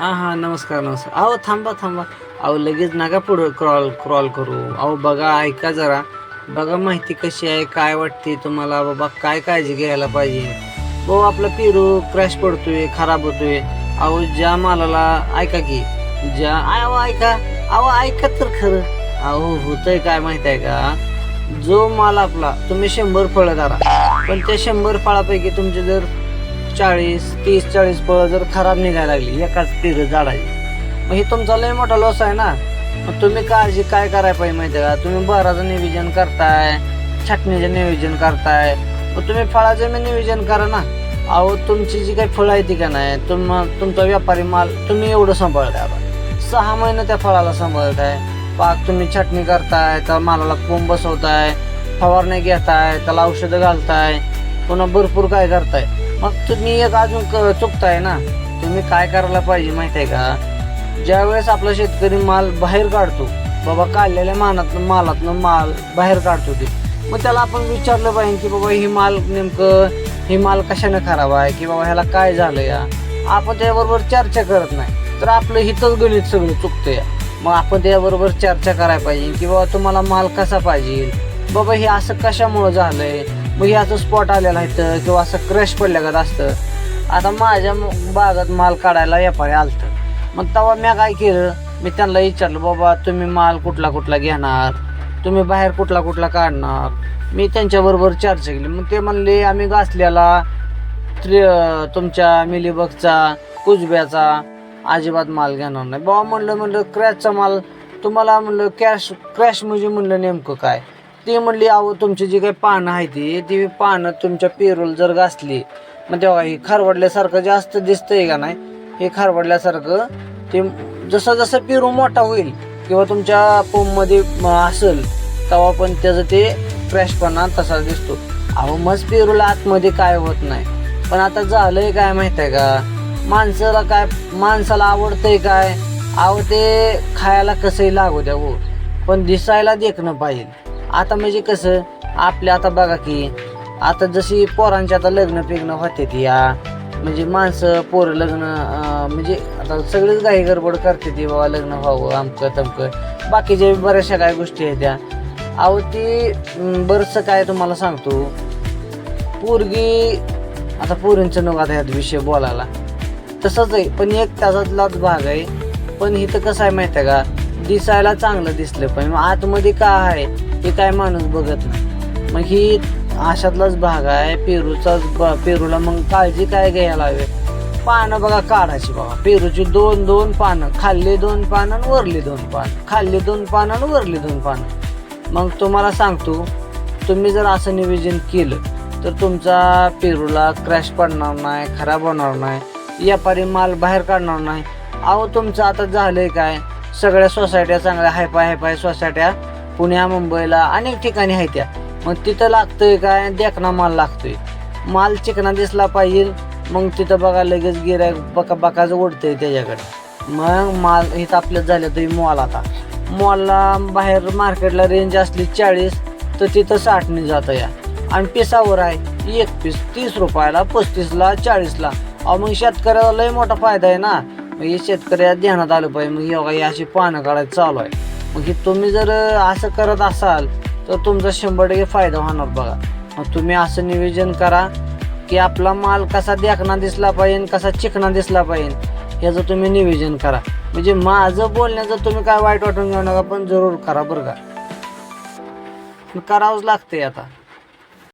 हां हां नमस्कार नमस्कार. अहो थांबा थांबा. अहो लगेच नका पुढं क्रॉल क्रॉल करू. अहो बघा ऐका जरा. बघा माहिती कशी आहे काय वाटते तुम्हाला? बाबा काय काळजी घ्यायला पाहिजे? भाऊ आपला पेरू क्रॅश पडतोय खराब होतोय. अहो ज्या मालाला ऐका की ज्या अहो ऐका अहो ऐका तर खरं. अहो होतंय काय माहीत आहे का? जो माल आपला तुम्ही शंभर फळं धरा पण त्या शंभर फळापैकी तुमचे जर चाळीस तीस चाळीस फळं जर खराब निघायला लागली एकाच पेरं झाडाची. मग हे तुमचा लय मोठा लॉस आहे ना? मग तुम्ही काळजी काय करायला पाहिजे माहिती आहे का? तुम्ही बराचं नियोजन करताय छाटणीचं नियोजन करताय. मग तुम्ही फळाचं मी नियोजन करा ना. अहो तुमची जी काही फळं आहे ती का नाही तुम तुमचा व्यापारी माल तुम्ही एवढं सांभाळताय बा सहा महिने त्या फळाला सांभाळताय. पाक तुम्ही छाटणी करताय त्या मालाला कोंब बसवताय फवारणी घेताय त्याला औषधं घालताय. पुन्हा भरपूर काय करताय. मग तुम्ही एक अजून क- चुकताय ना. तुम्ही काय करायला पाहिजे माहिती आहे का? ज्यावेळेस आपला शेतकरी माल बाहेर काढतो बाबा काढलेल्या मानातनं मालातनं माल बाहेर काढतो ते. मग त्याला आपण विचारलं पाहिजे की बाबा ही माल नेमकं ही माल कशाने खराब आहे? की बाबा ह्याला काय झालं या? आपण त्याबरोबर चर्चा करत नाही. तर आपलं हितच गणित सगळं चुकतं या मग आपण त्याबरोबर चर्चा करायला पाहिजे की बाबा तुम्हाला माल कसा पाहिजे? बाबा हे असं कशामुळं झालंय? मग याचं स्पॉट आलेला इथं किंवा असं क्रश पडल्यागत असतं. आता माझ्या बागात माल काढायला व्यापारी आलतं. मग तेव्हा मी काय केलं? मी त्यांना विचारलं बाबा तुम्ही माल कुठला कुठला घेणार? तुम्ही बाहेर कुठला कुठला काढणार? मी त्यांच्याबरोबर चर्चा केली. मग ते म्हणले आम्ही घासलेला त्रि तुमच्या मिलीबगचा कुजब्याचा अजिबात माल घेणार नाही. बाबा म्हणलं म्हणलं क्रॅशचा माल तुम्हाला म्हणलं कॅश क्रॅश म्हणजे म्हणलं नेमकं काय? ती म्हणली अहो तुमची जी काही पानं आहे ती ती पानं तुमच्या पेरूल जर घासली मग तेव्हा ही खारवडल्यासारखं जास्त दिसतंय का नाही? हे खारवडल्यासारखं ते जसं जसं पेरू मोठा होईल किंवा तुमच्या पोममध्ये असेल तेव्हा पण त्याचं ते फ्रेशपणा तसा दिसतो. अहो मग पेरूला आतमध्ये काय होत नाही. पण आता झालंय काय माहीत आहे का? माणसाला काय माणसाला आवडतंय काय? अहो ते खायला कसंही लागू द्या हो पण दिसायला देखणं पाहिजे. आता म्हणजे कसं आपल्या आता बघा की आता जशी पोरांची आता लग्न पिग्न होते ती या म्हणजे माणसं पोरं लग्न म्हणजे आता सगळेच काही गडबड करते ती बाबा लग्न व्हावं अमकं तमकं. बाकीच्या बऱ्याचशा काय गोष्टी आहेत त्या. अहो ती बरंचसं काय तुम्हाला सांगतो. पोरगी आता पोरींचं नको आता ह्यात विषय बोलायला. तसंच आहे पण एक त्याचातलाच भाग आहे. पण इथं कसं आहे माहिती आहे का दिसायला चांगलं दिसलं पण मग आतमध्ये का आहे? हे काय माणूस बघत नाही. मग ही अशातलाच भाग आहे पेरूचाच ब- पेरूला मग काळजी काय घ्यायला हवी? पानं बघा काढायची बघा पेरूची दोन दोन पानं खाल्ली दोन पानं आणि वरली दोन पानं. खाल्ली दोन पानं आणि वरली दोन पानं. मग तुम्हाला सांगतो तुम्ही जर असं नियोजन केलं तर तुमचा पेरूला क्रॅश पडणार नाही खराब होणार नाही व्यापारी माल बाहेर काढणार नाही. अहो तुमचं आता झालंय काय? सगळ्या सोसायट्या चांगल्या हायपाय हायपाय सोसायट्या पुण्या मुंबईला अनेक ठिकाणी आहेत त्या. मग तिथं लागतोय काय देखना माल लागतोय. माल चिकना दिसला पाहिजे मग तिथं बघा लगेच गिराय बका बकाचं ओढतंय त्याच्याकडे. मग माल इथं आपल्यात झालं तरी मॉल आता. मॉलला बाहेर मार्केटला रेंज असली चाळीस तर तिथं साठने जातं या. आणि पिसावर आहे एक पीस तीस रुपयाला पस्तीसला चाळीसला. अहो मग शेतकऱ्याला लय मोठा फायदा आहे ना. मग हे शेतकऱ्या ध्यानात आलं पाहिजे मग हे अशी पानं काढायचं चालू आहे. मग की तुम्ही जर असं करत असाल तर तुमचा शंभर टक्के फायदा होणार बघा. मग तुम्ही असं नियोजन करा की आपला माल कसा देखना दिसला पाहिजे कसा चिकना दिसला पाहिजे याचं तुम्ही नियोजन करा. म्हणजे माझं बोलण्याचं तुम्ही काय वाईट वाटून घेऊ नका पण जरूर करा बरं का. करावंच लागते आता.